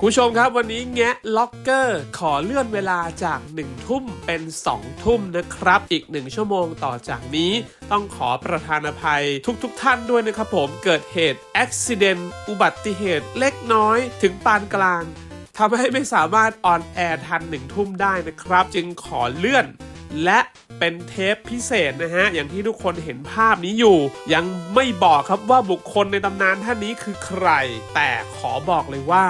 คุณผู้ชมครับวันนี้แงะล็อกเกอร์ ขอเลื่อนเวลาจาก 1 ทุ่มเป็น 2 ทุ่มนะครับ อีก 1 ชั่วโมงต่อจากนี้ ต้องขอประธานอภัยทุกๆทท่านด้วยนะครับผมเกิดเหตุอุบิเหตุอุบัติเหตุเล็กน้อย ถึงปานกลางทำให้ไม่สามารถออนแอร์ทัน1ทุ่มได้นะครับ จึงขอเลื่อน และเป็นเทปพิเศษนะฮะ อย่างที่ทุกคนเห็นภาพนี้อยู่ ยังไม่บอกครับว่าบุคคลในตำนานท่านนี้คือใคร แต่ขอบอกเลยว่า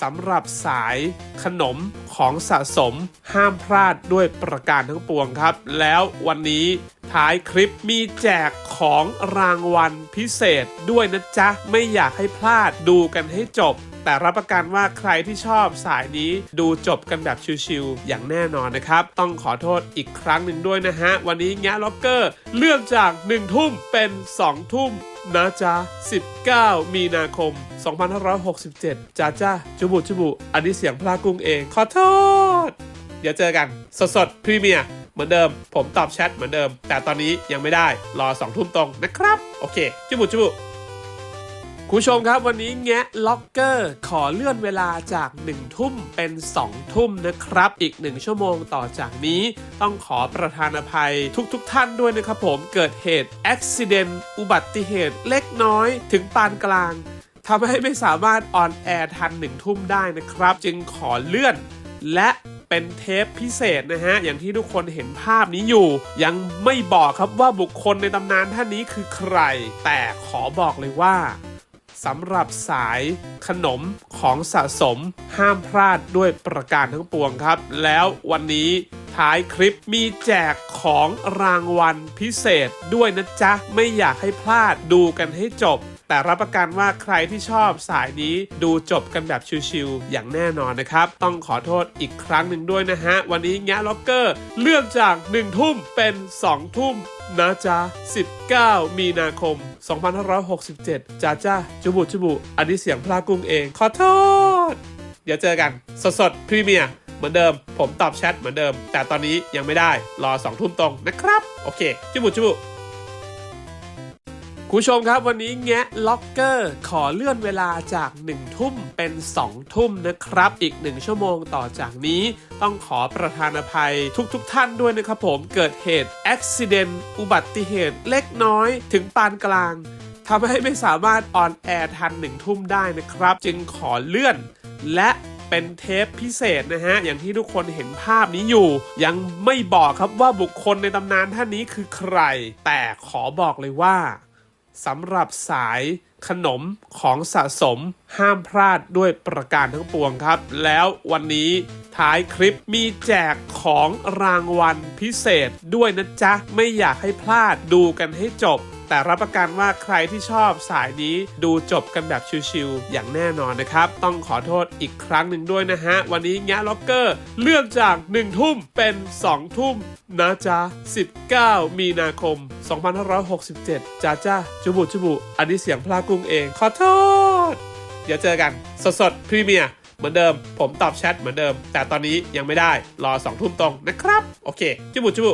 สำหรับสายขนมของสะสมห้ามพลาดด้วยประการทั้งปวงครับ แล้ววันนี้ท้ายคลิปมีแจกของรางวัลพิเศษด้วยนะจ๊ะ ไม่อยากให้พลาดดูกันให้จบ แต่รับประกันว่าใครที่ชอบสายนี้ดูจบกันแบบชิวๆอย่างแน่นอนนะครับ ต้องขอโทษอีกครั้งหนึ่งด้วยนะฮะ วันนี้แงะล็อกเกอร์เลื่อนจาก 1 ทุ่มเป็น 2 ทุ่มนะจ๊ะ 19 มีนาคม 2567 จ้าจ้าจุบุจุบุ อันนี้เสียงพลากุ้งเอง ขอโทษ เดี๋ยวเจอกัน สดสดพรีเมียร์เหมือนเดิม ผมตอบแชทเหมือนเดิม แต่ตอนนี้ยังไม่ได้ รอ 2 ทุ่มตรงนะครับ โอเค จุบุจุบุ คุณผู้ชมครับวันนี้แงะล็อกเกอร์ ขอเลื่อนเวลาจาก 1 ทุ่มเป็น 2 ทุ่มนะครับ อีก 1 ชั่วโมงต่อจากนี้ ต้องขอประธานอภัยทุกๆทท่านด้วยนะครับผมเกิดเหตุอุบิเหตุอุบัติเหตุเล็กน้อยถึงปานกลางทำให้ไม่สามารถออนแอร์ทัน 1 ทุ่มได้นะครับ จึงขอเลื่อนและเป็นเทปพิเศษนะฮะ อย่างที่ทุกคนเห็นภาพนี้อยู่ ยังไม่บอกครับว่าบุคคลในตำนานท่านนี้คือใคร แต่ขอบอกเลยว่า สำหรับสายขนมของสะสมห้ามพลาดด้วยประการทั้งปวงครับ แล้ววันนี้ท้ายคลิปมีแจกของรางวัลพิเศษด้วยนะจ๊ะ ไม่อยากให้พลาดดูกันให้จบ แต่รับประกันว่าใครที่ชอบสายนี้ดูจบกันแบบชิวๆอย่างแน่นอนนะครับ ต้องขอโทษอีกครั้งหนึ่งด้วยนะฮะ วันนี้แงะล็อกเกอร์เลื่อนจาก 1 ทุ่มเป็น 2 ทุ่มนะจ๊ะ 19 มีนาคม 2567 จ้าจ้าจุบุจุบุ อันนี้เสียงพลากุ้งเอง ขอโทษ เดี๋ยวเจอกัน สดสดพรีเมียร์เหมือนเดิม ผมตอบแชทเหมือนเดิม แต่ตอนนี้ยังไม่ได้ รอ 2 ทุ่มตรงนะครับ โอเค จุบุจุบุ คุณผู้ชมครับวันนี้แงะล็อกเกอร์ขอเลื่อนเวลาจาก 1 ทุ่มเป็น 2 ทุ่มนะครับ อีก 1 ชั่วโมงต่อจากนี้ ต้องขอประธานอภัยทุกๆทท่านด้วยนะครับผมเกิดเหตุอุบิเหตุอุบัติเหตุเล็กน้อยถึงปานกลางทำให้ไม่สามารถออนแอร์ทัน 1 ทุ่มได้นะครับ จึงขอเลื่อนและเป็นเทปพิเศษนะฮะ อย่างที่ทุกคนเห็นภาพนี้อยู่ ยังไม่บอกครับว่าบุคคลในตำนานท่านนี้คือใคร แต่ขอบอกเลยว่า สำหรับสายขนมของสะสมห้ามพลาดด้วยประการทั้งปวงครับ แล้ววันนี้ท้ายคลิปมีแจกของรางวัลพิเศษด้วยนะจ๊ะ ไม่อยากให้พลาดดูกันให้จบแต่รับประกันว่าใครที่ชอบสายนี้ดูจบกันแบบชิวๆอย่างแน่นอนนะครับ ต้องขอโทษอีกครั้งหนึ่งด้วยนะฮะ วันนี้แงะล็อกเกอร์เลื่อนจาก 1 ทุ่มเป็น 2 ทุ่มนะจ๊ะ 19 มีนาคม 2567 จ้าจ้าจุบุจุบุ อันนี้เสียงพลากุ้งเอง ขอโทษ เดี๋ยวเจอกัน สดสดพรีเมียร์เหมือนเดิม ผมตอบแชทเหมือนเดิม แต่ตอนนี้ยังไม่ได้ รอ 2 ทุ่มตรงนะครับ โอเค จุบุจุบุ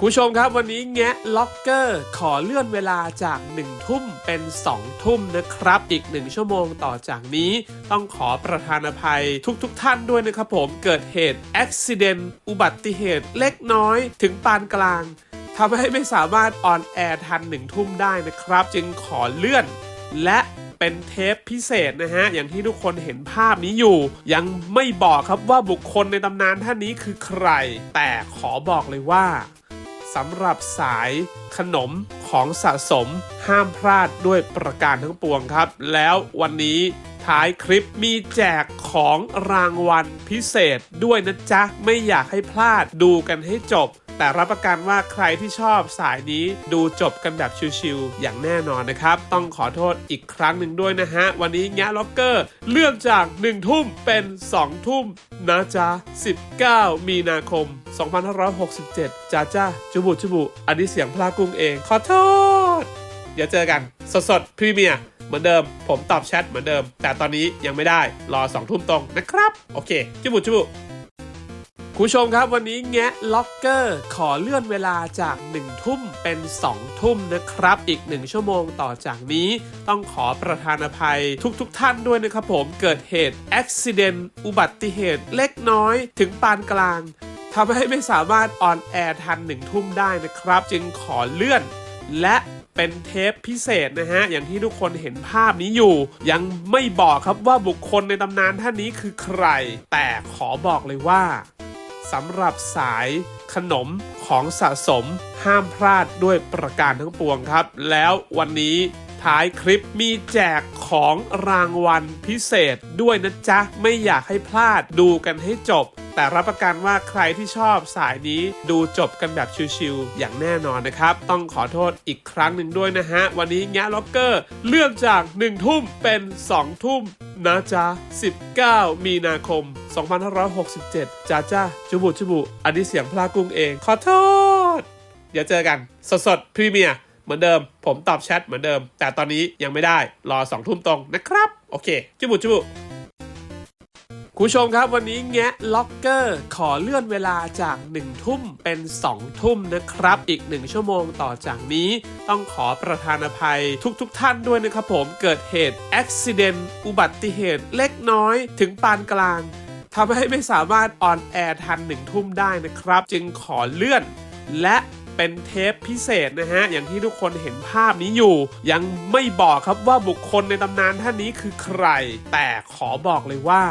คุณผู้ชมครับวันนี้แงะล็อกเกอร์ขอเลื่อนเวลาจาก 1 ทุ่มเป็น 2 ทุ่มนะครับ อีก 1 ชั่วโมงต่อจากนี้ ต้องขอประธานอภัยทุกๆทท่านด้วยนะครับผมเกิดเหตุอุบิเหตุอุบัติเหตุเล็กน้อยถึงปานกลางทำให้ไม่สามารถออนแอร์ทัน 1 ทุ่มได้นะครับ จึงขอเลื่อน และเป็นเทปพิเศษนะฮะ อย่างที่ทุกคนเห็นภาพนี้อยู่ ยังไม่บอกครับว่าบุคคลในตำนานท่านนี้คือใคร แต่ขอบอกเลยว่า สำหรับสายขนมของสะสมห้ามพลาดด้วยประการทั้งปวงครับ แล้ววันนี้ท้ายคลิปมีแจกของรางวัลพิเศษด้วยนะจ๊ะ ไม่อยากให้พลาดดูกันให้จบ แต่รับประกันว่าใครที่ชอบสายนี้ดูจบกันแบบชิวๆอย่างแน่นอนนะครับ ต้องขอโทษอีกครั้งหนึ่งด้วยนะฮะ วันนี้แงะล็อกเกอร์เลื่อนจาก 1 ทุ่มเป็น 2 ทุ่มนะจ๊ะ 19 มีนาคม 2567 จ้าจ้าจุบุจุบุ อันนี้เสียงพลากุ้งเอง ขอโทษ เดี๋ยวเจอกัน สดสดพรีเมียร์เหมือนเดิม ผมตอบแชทเหมือนเดิม แต่ตอนนี้ยังไม่ได้รอ 2 ทุ่มตรงนะครับ โอเคจุบุจุบุ คุณผู้ชมครับวันนี้แงะล็อกเกอร์ ขอเลื่อนเวลาจาก 1 ทุ่มเป็น 2 ทุ่มนะครับ อีก 1 ชั่วโมงต่อจากนี้ต้องขอประธานอภัยทุกๆทท่านด้วยนะครับผมเกิดเหตุอุบิเหตุอุบัติเหตุเล็กน้อยถึงปานกลางทำให้ไม่สามารถออนแอร์ทัน1ทุ่มได้นะครับ จึงขอเลื่อน และเป็นเทปพิเศษนะฮะ อย่างที่ทุกคนเห็นภาพนี้อยู่ ยังไม่บอกครับว่าบุคคลในตำนานท่านนี้คือใคร แต่ขอบอกเลยว่า สำหรับสายขนมของสะสมห้ามพลาดด้วยประการทั้งปวงครับ แล้ววันนี้ ท้ายคลิปมีแจกของรางวัลพิเศษด้วยนะจ๊ะ ไม่อยากให้พลาดดูกันให้จบ แต่รับประกันว่าใครที่ชอบสายนี้ดูจบกันแบบชิวๆอย่างแน่นอนนะครับ ต้องขอโทษอีกครั้งหนึ่งด้วยนะฮะ วันนี้แงะล็อกเกอร์เลื่อนจาก 1 ทุ่มเป็น 2 ทุ่มนะจ๊ะ 19 มีนาคม 2567 จ้าจ้าจุบุจุบุ อันนี้เสียงพลากุ้งเอง ขอโทษ เดี๋ยวเจอกัน สดๆพรีเมียร์ เหมือนเดิม ผมตอบแชทเหมือนเดิม แต่ตอนนี้ยังไม่ได้รอ2ทุ่มตรงนะครับ โอเคจุบุจุบุคุณผู้ชมครับวันนี้แงะล็อกเกอร์ ขอเลื่อนเวลาจาก 1 ทุ่มเป็น 2 ทุ่มนะครับ อีก 1 ชั่วโมงต่อจากนี้ต้องขอประธานอภัยทุกๆทท่านด้วยนะครับผมเกิดเหตุอุบิเหตุอุบัติเหตุเล็กน้อยถึงปานกลางทำให้ไม่สามารถออนแอร์ทันหนึ่งทุ่มได้นะครับ จึงขอเลื่อนและ เป็นเทปพิเศษนะฮะ อย่างที่ทุกคนเห็นภาพนี้อยู่ ยังไม่บอกครับว่าบุคคลในตำนานท่านนี้คือใคร แต่ขอบอกเลยว่า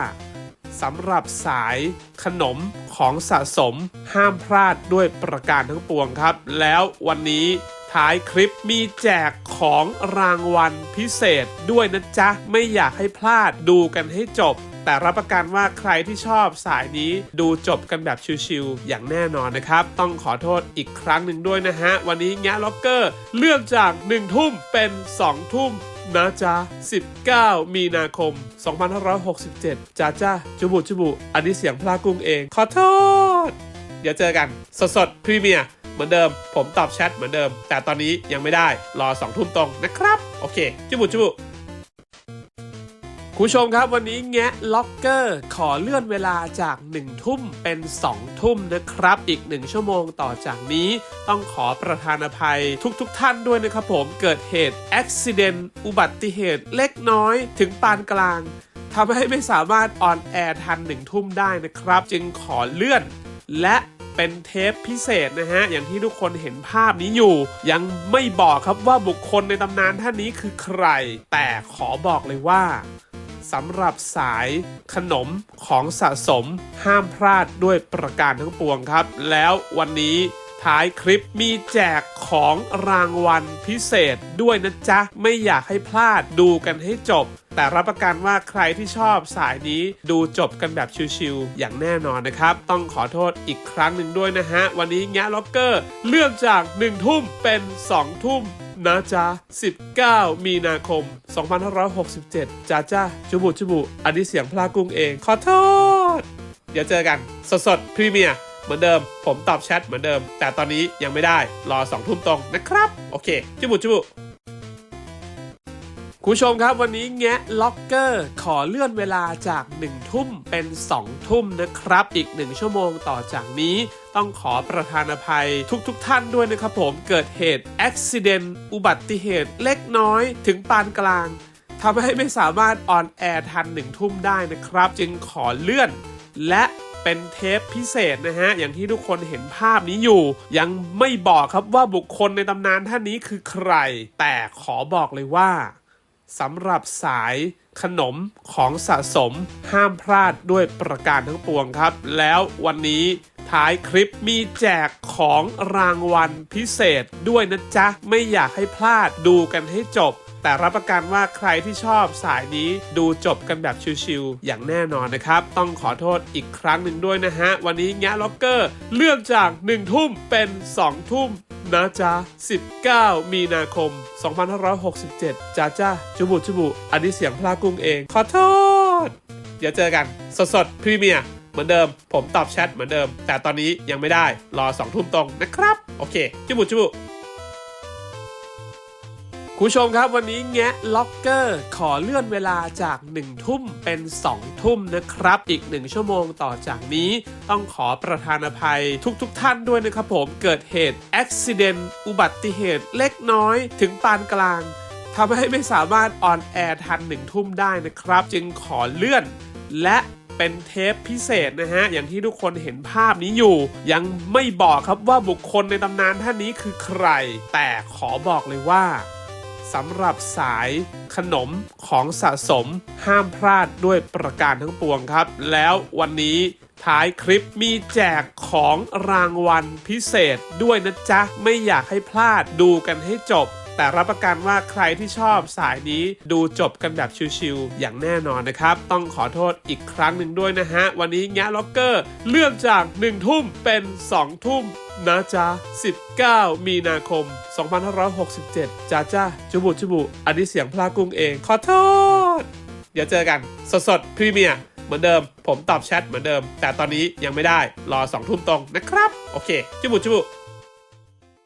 สำหรับสายขนมของสะสมห้ามพลาดด้วยประการทั้งปวงครับ แล้ววันนี้ท้ายคลิปมีแจกของรางวัลพิเศษด้วยนะจ๊ะ ไม่อยากให้พลาดดูกันให้จบ แต่รับประกันว่าใครที่ชอบสายนี้ดูจบกันแบบชิวๆอย่างแน่นอนนะครับ ต้องขอโทษอีกครั้งหนึ่งด้วยนะฮะ วันนี้แงะล็อกเกอร์เลื่อนจาก 1 ทุ่มเป็น 2 ทุ่มนะจ๊ะ 19 มีนาคม 2567 จ้าจ้าจุบุจุบุ อันนี้เสียงพลากุ้งเอง ขอโทษ เดี๋ยวเจอกัน สดๆพรีเมียร์เหมือนเดิม ผมตอบแชทเหมือนเดิม แต่ตอนนี้ยังไม่ได้ รอ 2 ทุ่มตรงนะครับ โอเค จุบุจุบุ คุณผู้ชมครับวันนี้แงะล็อกเกอร์ ขอเลื่อนเวลาจาก 1 ทุ่มเป็น 2 ทุ่มนะครับ อีก 1 ชั่วโมงต่อจากนี้ ต้องขอประธานอภัยทุกๆทท่านด้วยนะครับผมเกิดเหตุอุบิเหตุอุบัติเหตุเล็กน้อยถึงปานกลางทำให้ไม่สามารถออนแอร์ทัน1ทุ่มได้นะครับ จึงขอเลื่อน และเป็นเทปพิเศษนะฮะ อย่างที่ทุกคนเห็นภาพนี้อยู่ ยังไม่บอกครับว่าบุคคลในตำนานท่านนี้คือใคร แต่ขอบอกเลยว่า สำหรับสายขนมของสะสมห้ามพลาดด้วยประการทั้งปวงครับ แล้ววันนี้ท้ายคลิปมีแจกของรางวัลพิเศษด้วยนะจ๊ะ ไม่อยากให้พลาดดูกันให้จบ แต่รับประกันว่าใครที่ชอบสายนี้ดูจบกันแบบชิวๆอย่างแน่นอนนะครับ ต้องขอโทษอีกครั้งหนึ่งด้วยนะฮะ วันนี้แงะล็อกเกอร์ เลื่อนจาก 1 ทุ่มเป็น 2 ทุ่ม นะจ๊ะ 19 มีนาคม 2567 จ้าจ้าจุบุจุบุ อันนี้เสียงพลากุ้งเอง ขอโทษ เดี๋ยวเจอกัน สดๆพรีเมียร์เหมือนเดิม ผมตอบแชทเหมือนเดิม แต่ตอนนี้ยังไม่ได้ รอ2ทุ่มตรงนะครับ โอเค จุบุจุบุ คุณผู้ชมครับวันนี้แงะล็อกเกอร์ขอเลื่อนเวลาจาก 1 ทุ่มเป็น 2 ทุ่มนะครับ อีก 1 ชั่วโมงต่อจากนี้ต้องขอประธานอภัยทุกๆทท่านด้วยนะครับผมเกิดเหตุอุบิเหตุอุบัติเหตุเล็กน้อยถึงปานกลางทำให้ไม่สามารถออนแอร์ทัน1ทุ่มได้นะครับ จึงขอเลื่อน และเป็นเทปพิเศษนะฮะ อย่างที่ทุกคนเห็นภาพนี้อยู่ ยังไม่บอกครับว่าบุคคลในตำนานท่านนี้คือใคร แต่ขอบอกเลยว่า สำหรับสายขนมของสะสมห้ามพลาดด้วยประการทั้งปวงครับ แล้ววันนี้ท้ายคลิปมีแจกของรางวัลพิเศษด้วยนะจ๊ะ ไม่อยากให้พลาดดูกันให้จบ แต่รับประกันว่าใครที่ชอบสายนี้ดูจบกันแบบชิวๆอย่างแน่นอนนะครับ ต้องขอโทษอีกครั้งหนึ่งด้วยนะฮะ วันนี้แงะล็อกเกอร์เลื่อนจาก 1 ทุ่มเป็น 2 ทุ่ม นะจ๊ะ 19 มีนาคม 2567 จ้าจ้าจุบุจุบุอันนี้เสียงพลากุ้งเอง ขอโทษ เดี๋ยวเจอกันสดๆพรีเมียร์เหมือนเดิม ผมตอบแชทเหมือนเดิม แต่ตอนนี้ยังไม่ได้รอ2ทุ่มตรงนะครับ โอเคจุบุจุบุ คุณผู้ชมครับวันนี้แงะล็อกเกอร์ ขอเลื่อนเวลาจาก 1 ทุ่มเป็น 2 ทุ่มนะครับ อีก 1 ชั่วโมงต่อจากนี้ ต้องขอประธานอภัยทุกๆทท่านด้วยนะครับผมเกิดเหตุอุบิเหตุอุบัติเหตุเล็กน้อยถึงปานกลางทำให้ไม่สามารถออนแอร์ทันหนึ่งทุ่มได้นะครับ จึงขอเลื่อน และเป็นเทปพิเศษนะฮะ อย่างที่ทุกคนเห็นภาพนี้อยู่ ยังไม่บอกครับว่าบุคคลในตำนานท่านนี้คือใคร แต่ขอบอกเลยว่า สำหรับสายขนมของสะสมห้ามพลาดด้วยประการทั้งปวงครับ แล้ววันนี้ท้ายคลิปมีแจกของรางวัลพิเศษด้วยนะจ๊ะ ไม่อยากให้พลาดดูกันให้จบ แต่รับประกันว่าใครที่ชอบสายนี้ดูจบกันแบบชิวๆอย่างแน่นอนนะครับ ต้องขอโทษอีกครั้งหนึ่งด้วยนะฮะ วันนี้แงะล็อกเกอร์เลื่อนจาก 1 ทุ่มเป็น 2 ทุ่มนะจ๊ะ 19 มีนาคม 2567 จ้าจ้าจุบุจุบุ อันนี้เสียงพลากุ้งเอง ขอโทษ เดี๋ยวเจอกัน สดๆพรีเมียร์เหมือนเดิม ผมตอบแชทเหมือนเดิม แต่ตอนนี้ยังไม่ได้ รอ 2 ทุ่มตรงนะครับ โอเค จุบุจุบุ